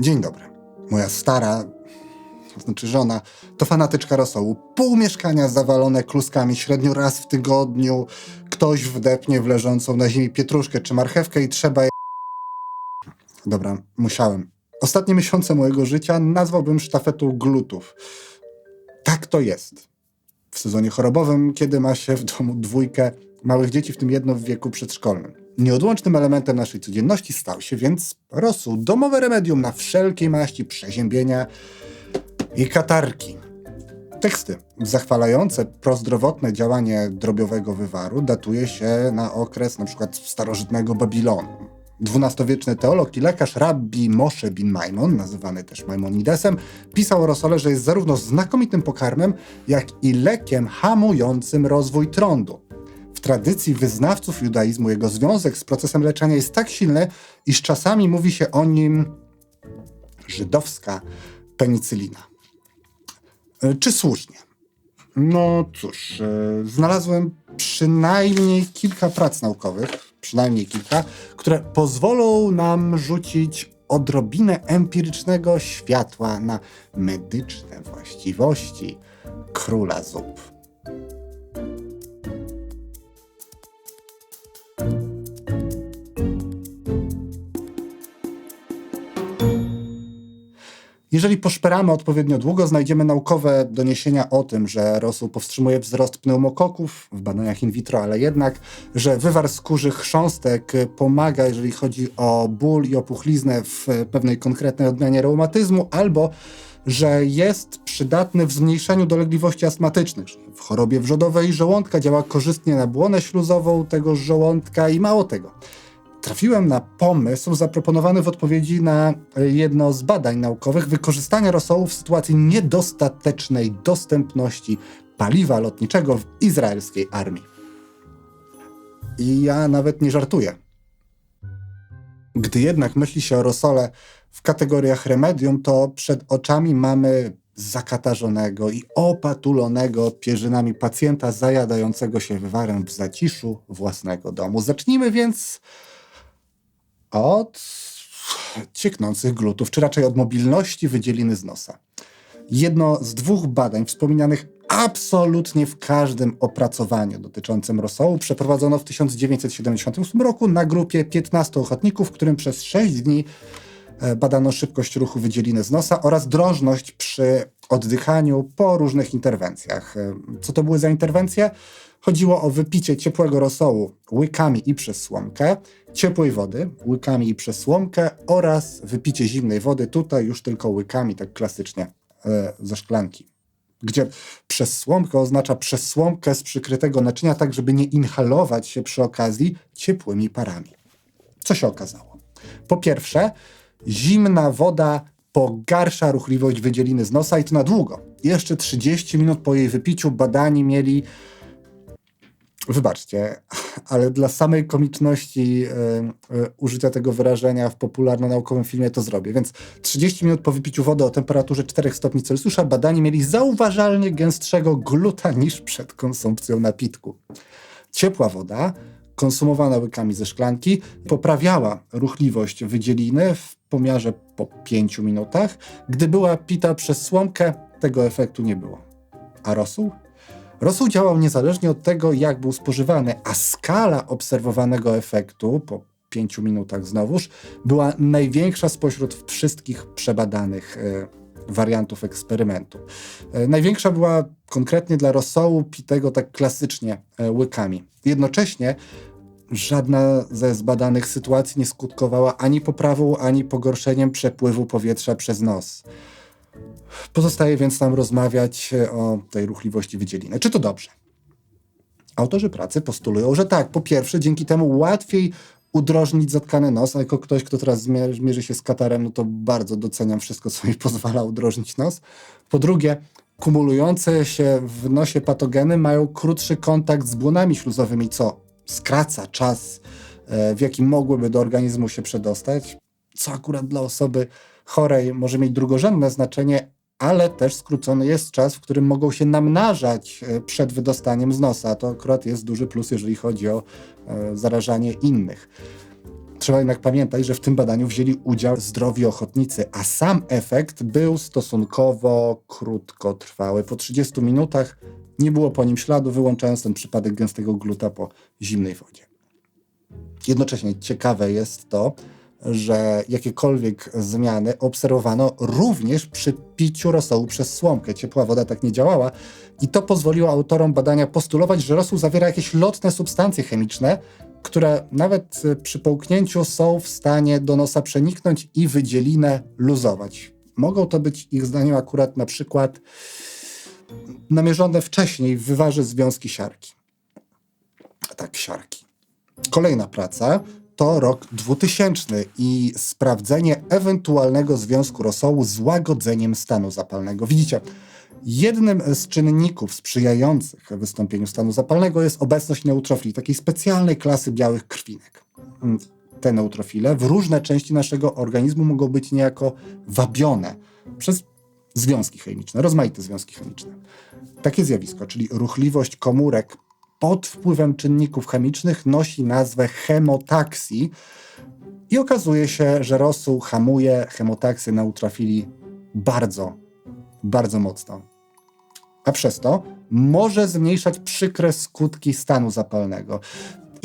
Dzień dobry. Moja stara, to znaczy żona, to fanatyczka rosołu. Pół mieszkania zawalone kluskami średnio raz w tygodniu. Ktoś wdepnie w leżącą na ziemi pietruszkę czy marchewkę i trzeba je... Dobra, musiałem. Ostatnie miesiące mojego życia nazwałbym sztafetą glutów. Tak to jest. W sezonie chorobowym, kiedy ma się w domu dwójkę małych dzieci, w tym jedno w wieku przedszkolnym. Nieodłącznym elementem naszej codzienności stał się więc rosół, domowe remedium na wszelkiej maści przeziębienia i katarki. Teksty zachwalające prozdrowotne działanie drobiowego wywaru datuje się na okres np. starożytnego Babilonu. XII-wieczny teolog i lekarz rabbi Moshe bin Maimon, nazywany też Maimonidesem, pisał o rosole, że jest zarówno znakomitym pokarmem, jak i lekiem hamującym rozwój trądu. W tradycji wyznawców judaizmu jego związek z procesem leczenia jest tak silny, iż czasami mówi się o nim żydowska penicylina. E, Czy słusznie? No cóż, e, znalazłem przynajmniej kilka prac naukowych, przynajmniej kilka, które pozwolą nam rzucić odrobinę empirycznego światła na medyczne właściwości króla zup. Jeżeli poszperamy odpowiednio długo, znajdziemy naukowe doniesienia o tym, że rosół powstrzymuje wzrost pneumokoków w badaniach in vitro, ale jednak, że wywar skórzy chrząstek pomaga, jeżeli chodzi o ból i opuchliznę w pewnej konkretnej odmianie reumatyzmu, albo że jest przydatny w zmniejszeniu dolegliwości astmatycznych. W chorobie wrzodowej żołądka działa korzystnie na błonę śluzową tego żołądka i mało tego trafiłem na pomysł zaproponowany w odpowiedzi na jedno z badań naukowych wykorzystania rosołu w sytuacji niedostatecznej dostępności paliwa lotniczego w izraelskiej armii. I ja nawet nie żartuję. Gdy jednak myśli się o rosole w kategoriach remedium, to przed oczami mamy zakatarzonego i opatulonego pierzynami pacjenta zajadającego się wywarem w zaciszu własnego domu. Zacznijmy więc od cieknących glutów, czy raczej od mobilności wydzieliny z nosa. Jedno z dwóch badań wspominanych absolutnie w każdym opracowaniu dotyczącym rosołu przeprowadzono w 1978 roku na grupie 15 ochotników, którym przez 6 dni badano szybkość ruchu wydzieliny z nosa oraz drążność przy oddychaniu po różnych interwencjach. E, Co to były za interwencje? Chodziło o wypicie ciepłego rosołu łykami i przez słomkę, ciepłej wody łykami i przez słomkę oraz wypicie zimnej wody, tutaj już tylko łykami, tak klasycznie, e, ze szklanki. Gdzie przez słomkę oznacza przez słomkę z przykrytego naczynia, tak żeby nie inhalować się przy okazji ciepłymi parami. Co się okazało? Po pierwsze, zimna woda pogarsza ruchliwość wydzieliny z nosa i to na długo. Jeszcze 30 minut po jej wypiciu badani mieli Wybaczcie, ale dla samej komiczności e, e, użycia tego wyrażenia w popularno-naukowym filmie to zrobię. Więc 30 minut po wypiciu wody o temperaturze 4 stopni Celsjusza badani mieli zauważalnie gęstszego gluta niż przed konsumpcją napitku. Ciepła woda, konsumowana łykami ze szklanki, poprawiała ruchliwość wydzieliny w pomiarze po 5 minutach. Gdy była pita przez słomkę, tego efektu nie było. A rosół? Rosół działał niezależnie od tego, jak był spożywany, a skala obserwowanego efektu po pięciu minutach znowuż była największa spośród wszystkich przebadanych e, wariantów eksperymentu. E, największa była konkretnie dla rosołu pitego tak klasycznie e, łykami. Jednocześnie żadna ze zbadanych sytuacji nie skutkowała ani poprawą, ani pogorszeniem przepływu powietrza przez nos. Pozostaje więc nam rozmawiać e, o tej ruchliwości wydzieliny. Czy to dobrze? Autorzy pracy postulują, że tak. Po pierwsze, dzięki temu łatwiej udrożnić zatkany nos, a jako ktoś, kto teraz zmierzy, mierzy się z katarem, no to bardzo doceniam wszystko, co mi pozwala udrożnić nos. Po drugie, kumulujące się w nosie patogeny mają krótszy kontakt z błonami śluzowymi, co skraca czas, e, w jakim mogłyby do organizmu się przedostać, co akurat dla osoby chorej może mieć drugorzędne znaczenie, ale też skrócony jest czas, w którym mogą się namnażać e, przed wydostaniem z nosa. To akurat jest duży plus, jeżeli chodzi o e, zarażanie innych. Trzeba jednak pamiętać, że w tym badaniu wzięli udział zdrowi ochotnicy, a sam efekt był stosunkowo krótkotrwały. Po 30 minutach nie było po nim śladu, wyłączając ten przypadek gęstego gluta po zimnej wodzie. Jednocześnie ciekawe jest to, że jakiekolwiek zmiany obserwowano również przy piciu rosołu przez słomkę. Ciepła woda tak nie działała i to pozwoliło autorom badania postulować, że rosół zawiera jakieś lotne substancje chemiczne, które nawet przy połknięciu są w stanie do nosa przeniknąć i wydzielinę luzować. Mogą to być ich zdaniem akurat na przykład namierzone wcześniej w wywarze związki siarki. Tak, siarki. Kolejna praca to rok 2000 i sprawdzenie ewentualnego związku rosołu z łagodzeniem stanu zapalnego. Widzicie, jednym z czynników sprzyjających wystąpieniu stanu zapalnego jest obecność neutrofili, takiej specjalnej klasy białych krwinek. Te neutrofile w różne części naszego organizmu mogą być niejako wabione przez związki chemiczne, rozmaite związki chemiczne. Takie zjawisko, czyli ruchliwość komórek pod wpływem czynników chemicznych nosi nazwę chemotaksji i okazuje się, że rosół hamuje chemotaksy neutrofili bardzo, bardzo mocno. A przez to może zmniejszać przykre skutki stanu zapalnego.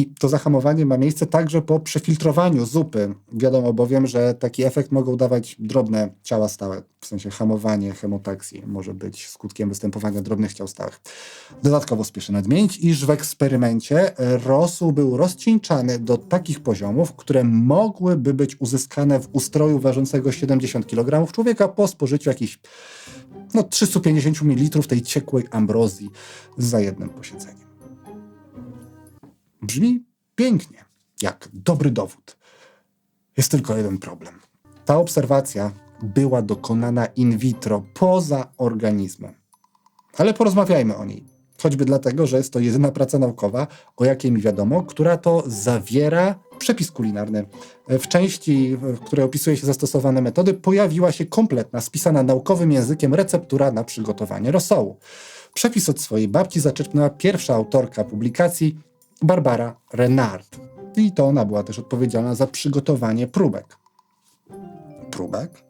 I to zahamowanie ma miejsce także po przefiltrowaniu zupy. Wiadomo bowiem, że taki efekt mogą dawać drobne ciała stałe, w sensie hamowanie hemotaksji może być skutkiem występowania drobnych ciał stałych. Dodatkowo spieszę nadmienić, iż w eksperymencie rosół był rozcieńczany do takich poziomów, które mogłyby być uzyskane w ustroju ważącego 70 kg człowieka po spożyciu jakichś no, 350 ml tej ciekłej ambrozji za jednym posiedzeniem. Brzmi pięknie, jak dobry dowód. Jest tylko jeden problem. Ta obserwacja była dokonana in vitro, poza organizmem. Ale porozmawiajmy o niej. Choćby dlatego, że jest to jedyna praca naukowa, o jakiej mi wiadomo, która to zawiera przepis kulinarny. W części, w której opisuje się zastosowane metody, pojawiła się kompletna, spisana naukowym językiem receptura na przygotowanie rosołu. Przepis od swojej babci zaczerpnęła pierwsza autorka publikacji, Barbara Renard. I to ona była też odpowiedzialna za przygotowanie próbek. Próbek,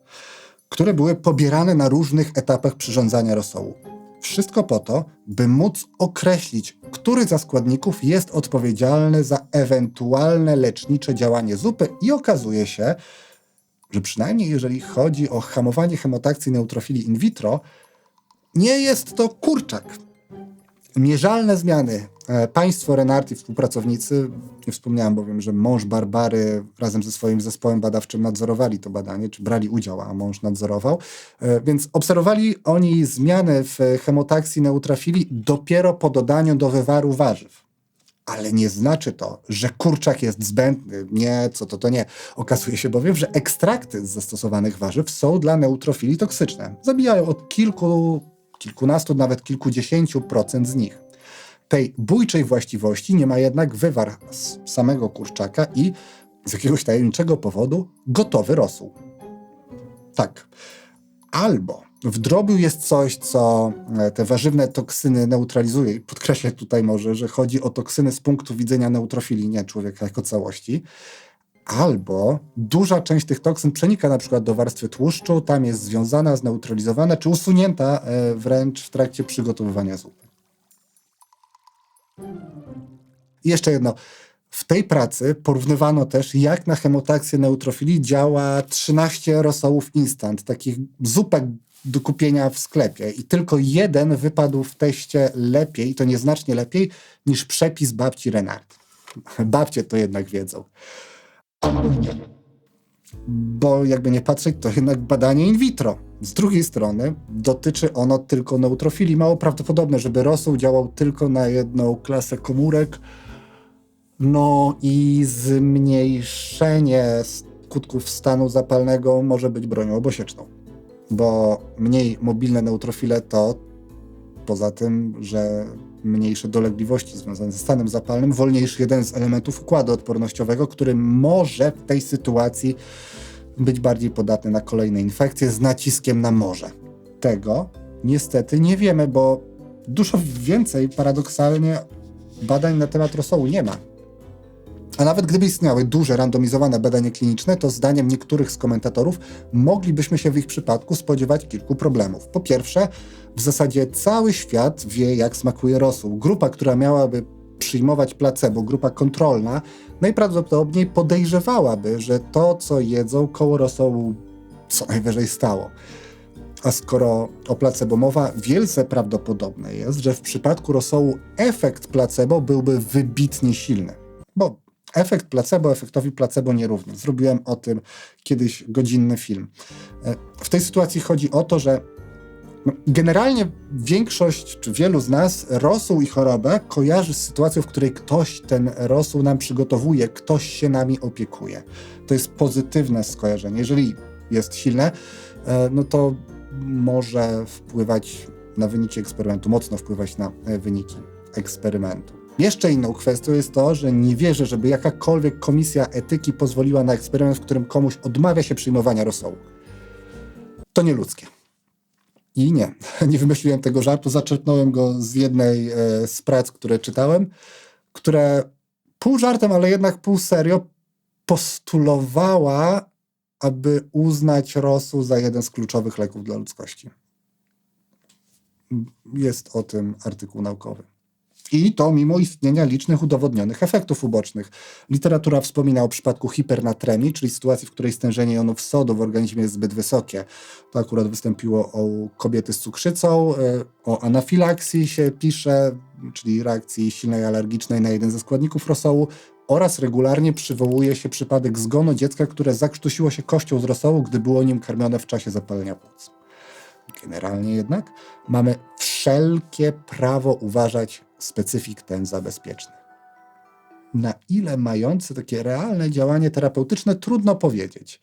które były pobierane na różnych etapach przyrządzania rosołu. Wszystko po to, by móc określić, który ze składników jest odpowiedzialny za ewentualne lecznicze działanie zupy i okazuje się, że przynajmniej jeżeli chodzi o hamowanie hemotakcji neutrofili in vitro, nie jest to kurczak. Mierzalne zmiany E, państwo Renarti, współpracownicy, nie wspomniałem bowiem, że mąż Barbary razem ze swoim zespołem badawczym nadzorowali to badanie, czy brali udział, a mąż nadzorował, e, więc obserwowali oni zmiany w hemotaksji neutrafili dopiero po dodaniu do wywaru warzyw. Ale nie znaczy to, że kurczak jest zbędny. Nie, co to, to nie. Okazuje się bowiem, że ekstrakty z zastosowanych warzyw są dla neutrofili toksyczne. Zabijają od kilku, kilkunastu, nawet kilkudziesięciu procent z nich. Tej bójczej właściwości nie ma jednak wywar z samego kurczaka i z jakiegoś tajemniczego powodu gotowy rosół. Tak. Albo w drobiu jest coś, co e, te warzywne toksyny neutralizuje. I podkreślę tutaj może, że chodzi o toksyny z punktu widzenia neutrofilii, nie człowieka jako całości. Albo duża część tych toksyn przenika na przykład do warstwy tłuszczu, tam jest związana, zneutralizowana, czy usunięta e, wręcz w trakcie przygotowywania zupy. I jeszcze jedno. W tej pracy porównywano też, jak na hemotaksję neutrofilii działa 13 rosołów instant, takich zupek do kupienia w sklepie. I tylko jeden wypadł w teście lepiej, to nieznacznie lepiej, niż przepis babci Renard. Babcie to jednak wiedzą. Bo jakby nie patrzeć, to jednak badanie in vitro. Z drugiej strony dotyczy ono tylko neutrofilii. Mało prawdopodobne, żeby rosół działał tylko na jedną klasę komórek. No i zmniejszenie skutków stanu zapalnego może być bronią obosieczną. Bo mniej mobilne neutrofile to poza tym, że mniejsze dolegliwości związane ze stanem zapalnym, wolniejszy jeden z elementów układu odpornościowego, który może w tej sytuacji być bardziej podatny na kolejne infekcje z naciskiem na morze. Tego niestety nie wiemy, bo dużo więcej paradoksalnie badań na temat rosołu nie ma. A nawet gdyby istniały duże, randomizowane badania kliniczne, to zdaniem niektórych z komentatorów moglibyśmy się w ich przypadku spodziewać kilku problemów. Po pierwsze, w zasadzie cały świat wie, jak smakuje rosół. Grupa, która miałaby przyjmować placebo, grupa kontrolna, najprawdopodobniej podejrzewałaby, że to, co jedzą, koło rosołu co najwyżej stało. A skoro o placebo mowa, wielce prawdopodobne jest, że w przypadku rosołu efekt placebo byłby wybitnie silny. Efekt placebo efektowi placebo nierówny. Zrobiłem o tym kiedyś godzinny film. E, w tej sytuacji chodzi o to, że no, generalnie większość, czy wielu z nas rosół i chorobę kojarzy z sytuacją, w której ktoś ten rosół nam przygotowuje, ktoś się nami opiekuje. To jest pozytywne skojarzenie. Jeżeli jest silne, e, no to może wpływać na wyniki eksperymentu, mocno wpływać na e, wyniki eksperymentu. Jeszcze inną kwestią jest to, że nie wierzę, żeby jakakolwiek komisja etyki pozwoliła na eksperyment, w którym komuś odmawia się przyjmowania rosołu. To nieludzkie. I nie, nie wymyśliłem tego żartu, zaczerpnąłem go z jednej e, z prac, które czytałem, które pół żartem, ale jednak pół serio postulowała, aby uznać rosół za jeden z kluczowych leków dla ludzkości. Jest o tym artykuł naukowy. I to mimo istnienia licznych udowodnionych efektów ubocznych. Literatura wspomina o przypadku hipernatremii, czyli sytuacji, w której stężenie jonów sodu w organizmie jest zbyt wysokie. To akurat wystąpiło u kobiety z cukrzycą. E, o anafilaksji się pisze, czyli reakcji silnej alergicznej na jeden ze składników rosołu oraz regularnie przywołuje się przypadek zgonu dziecka, które zakrztusiło się kością z rosołu, gdy było nim karmione w czasie zapalenia płuc. Generalnie jednak mamy wszelkie prawo uważać specyfik ten za bezpieczny. Na ile mający takie realne działanie terapeutyczne, trudno powiedzieć.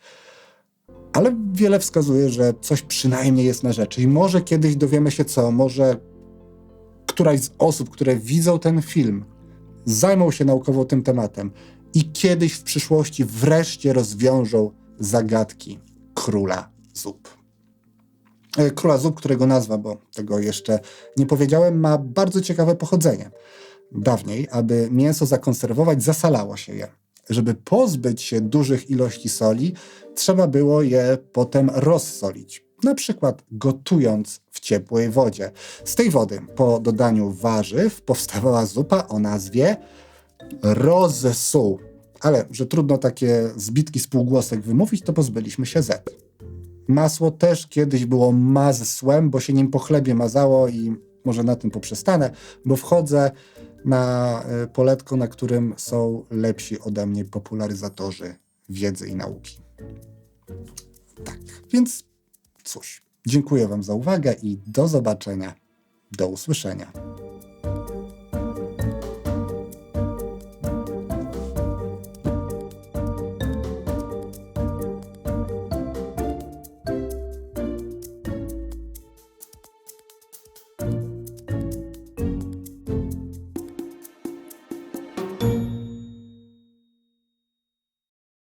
Ale wiele wskazuje, że coś przynajmniej jest na rzeczy. I może kiedyś dowiemy się co, może któraś z osób, które widzą ten film, zajmą się naukowo tym tematem i kiedyś w przyszłości wreszcie rozwiążą zagadki króla zup. E, króla zup, którego nazwa, bo tego jeszcze nie powiedziałem, ma bardzo ciekawe pochodzenie. Dawniej, aby mięso zakonserwować, zasalało się je. Żeby pozbyć się dużych ilości soli, trzeba było je potem rozsolić. Na przykład gotując w ciepłej wodzie. Z tej wody po dodaniu warzyw powstawała zupa o nazwie rozsół. Ale że trudno takie zbitki spółgłosek wymówić, to pozbyliśmy się Z. Masło też kiedyś było mazsłem, bo się nim po chlebie mazało i może na tym poprzestanę, bo wchodzę na e, poletko, na którym są lepsi ode mnie popularyzatorzy wiedzy i nauki. Tak, więc cóż, dziękuję Wam za uwagę i do zobaczenia, do usłyszenia.